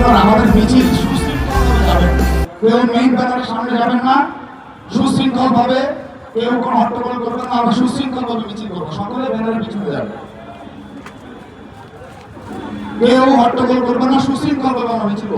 কারণ আমাদের মিছিল সুশৃঙ্খলভাবে মেইন ব্যানারের সামনে যাবেন না, সুশৃঙ্খল ভাবে কেউ কোনো হট্টগোল করবেন না, আমরা সুশৃঙ্খল ভাবে মিছিল করব। সকলে ব্যানারের পিছনে যাবে। কেউ হট্টগোল করবে না, সুশৃঙ্খল ভাবে আমরা মিছিল